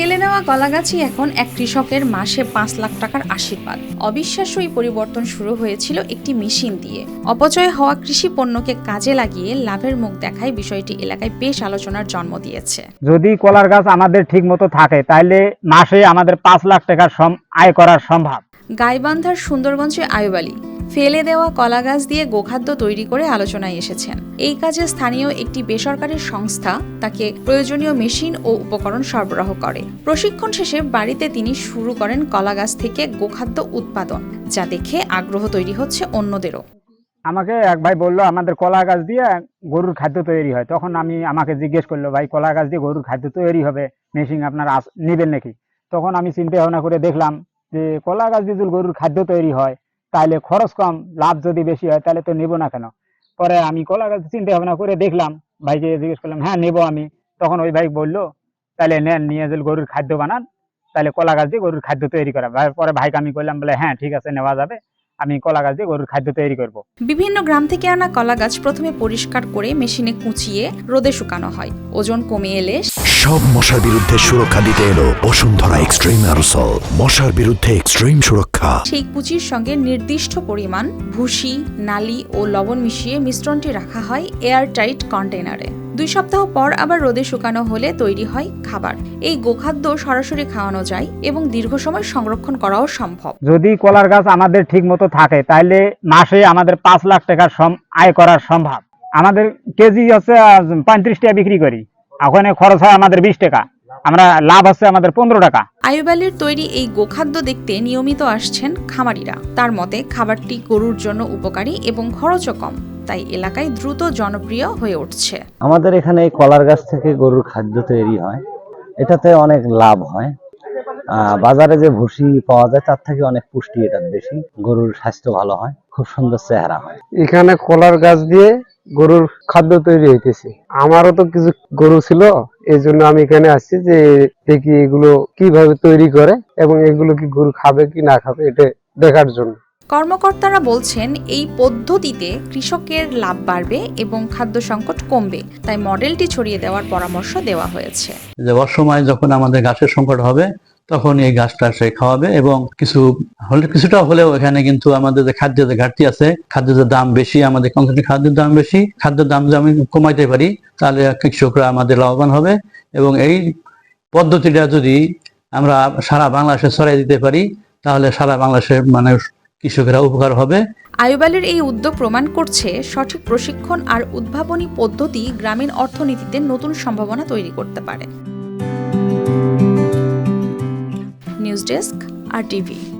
ফেলে নেওয়া কলাগাছই এখন এক কৃষকের মাসে পাঁচ লাখ টাকার আশীর্বাদ। অবিশ্বাস্য এই পরিবর্তন শুরু হয়েছিল একটি মেশিন দিয়ে। অপচয় হওয়া কৃষি পণ্যকে কাজে লাগিয়ে লাভের মুখ দেখায় বিষয়টি এলাকায় বেশ আলোচনার জন্ম দিয়েছে। যদি কলার গাছ আমাদের ঠিক মতো থাকে তাহলে মাসে আমাদের পাঁচ লাখ টাকার আয় করা সম্ভব। গাইবান্ধার সুন্দরগঞ্জে আয়ুব আলী ফেলে দেওয়া কলা গাছ দিয়ে গোখাদ্য তৈরি করে আলোচনায় এসেছেন। এই কাজে স্থানীয় একটি বেসরকারি সংস্থা তাকে প্রয়োজনীয় মেশিন ও উপকরণ সরবরাহ করে। প্রশিক্ষণ শেষে বাড়িতে তিনি শুরু করেন কলা গাছ থেকে গোখাদ্য উৎপাদন, যা দেখে আগ্রহ তৈরি হচ্ছে অন্যদেরও। আমাকে এক ভাই বলল, আমাদের কলা গাছ দিয়ে গরুর খাদ্য তৈরি হয়। তখন আমি আমাকে জিজ্ঞেস করল, ভাই, কলা গাছ দিয়ে গরুর খাদ্য তৈরি হবে? মেশিন আপনার নেবেন নাকি? তখন আমি চিন্তা ভাবনা করে দেখলাম যে, কলা গাছ দিয়ে গরুর খাদ্য তৈরি হয় তাহলে খরচ কম, লাভ যদি বেশি হয় তাহলে তো নেব না কেন? পরে আমি কলা গাছ চিন্তা ভাবনা করে দেখলাম, ভাইকে জিজ্ঞেস করলাম হ্যাঁ নেব আমি। তখন ওই ভাই বলল তাহলে নেন, নিয়ে যদি গরুর খাদ্য বানান তাহলে কলা গাছ দিয়ে গরুর খাদ্য তৈরি করা। পরে ভাইকে আমি করলাম বলে হ্যাঁ ঠিক আছে, নেওয়া যাবে, আমি কলা গাছ দিয়ে গরুর খাদ্য তৈরি করব। বিভিন্ন গ্রাম থেকে আনা কলা গাছ প্রথমে পরিষ্কার করে মেশিনে কুচিয়ে রোদে শুকানো হয়। ওজন কমে এলে সব মশার বিরুদ্ধে সুরক্ষা দিতে এলো বসুন্ধরা এক্সট্রিম অ্যারোসল। মশার বিরুদ্ধে এক্সট্রিম সুরক্ষা। সেই কুচির সঙ্গে নির্দিষ্ট পরিমাণ ভুসি নালি ও লবণ মিশিয়ে মিশ্রণটি রাখা হয় এয়ার টাইট কন্টেনারে দুই সপ্তাহ পর আবার রোদে শুকানো হলে তৈরি হয় খাবার। এই গোখাদ্য সরাসরি খাওয়ানো যায় এবং দীর্ঘ সময় সংরক্ষণ করাও সম্ভব। যদি কলার গাছ আমাদের ঠিক মতো থাকে তাহলে মাসে আমাদের পাঁচ লাখ টাকার আয় করা সম্ভব। আমাদের কেজি হচ্ছে পঁয়ত্রিশ টাকা বিক্রি করি। ওখানে খরচ হয় আমাদের বিশ টাকা। আমরা লাভ হচ্ছে আমাদের পনেরো টাকা। আয়ুবালির তৈরি এই গোখাদ্য দেখতে নিয়মিত আসছেন খামারিরা। তার মতে খাবারটি গরুর জন্য উপকারী এবং খরচও কম তাই এলাকায় দ্রুত জনপ্রিয় হয়ে উঠছে। আমাদের এখানে এই কলার গাছ থেকে গরুর খাদ্য তৈরি হয়। এটাতে অনেক লাভ হয়। আহ, বাজারে যে ভুসি পাওয়া যায় তার থেকে অনেক পুষ্টি এটার বেশি। গরুর স্বাস্থ্য ভালো হয় খুব সুন্দর চেহারা হয়। এখানে কলার গাছ দিয়ে গরুর খাদ্য তৈরি হইতেছে। আমারও তো কিছু গরু ছিল এই জন্য আমি এখানে আসছি যে দেখি এগুলো কীভাবে তৈরি করে এবং এগুলো কি গরু খাবে কি না খাবে এটা দেখার জন্য। কর্মকর্তারা বলছেন এই পদ্ধতিতে কৃষকের লাভ বাড়বে এবং খাদ্য সংকট কমবে তাই মডেলটি ছড়িয়ে দেওয়ার পরামর্শ দেওয়া হয়েছে। যাওয়ার সময় যখন আমাদের ঘাসের সংকট হবে তখন এই ঘাসটা সে খাওয়াবে এবং কিছু হলে, কিছুটা হলেও এখানে কিন্তু আমাদের যে খাদ্যের যে ঘাটতি আছে, খাদ্যের দাম বেশি, আমাদের কনসেন্ট্রেট খাদ্যের দাম বেশি, খাদ্যের দাম যদি আমি কমাইতে পারি, তাহলে কৃষকরা আমাদের লাভবান হবে এবং এই পদ্ধতিটা যদি আমরা সারা বাংলাদেশে ছড়াই দিতে পারি, তাহলে সারা বাংলাদেশের মানে কৃষকেরা উপকার হবে। আয়ুবালের এই উদ্যোগ প্রমাণ করছে সঠিক প্রশিক্ষণ আর উদ্ভাবনী পদ্ধতি গ্রামীণ অর্থনীতিতে নতুন সম্ভাবনা তৈরি করতে পারে। News desk R TV.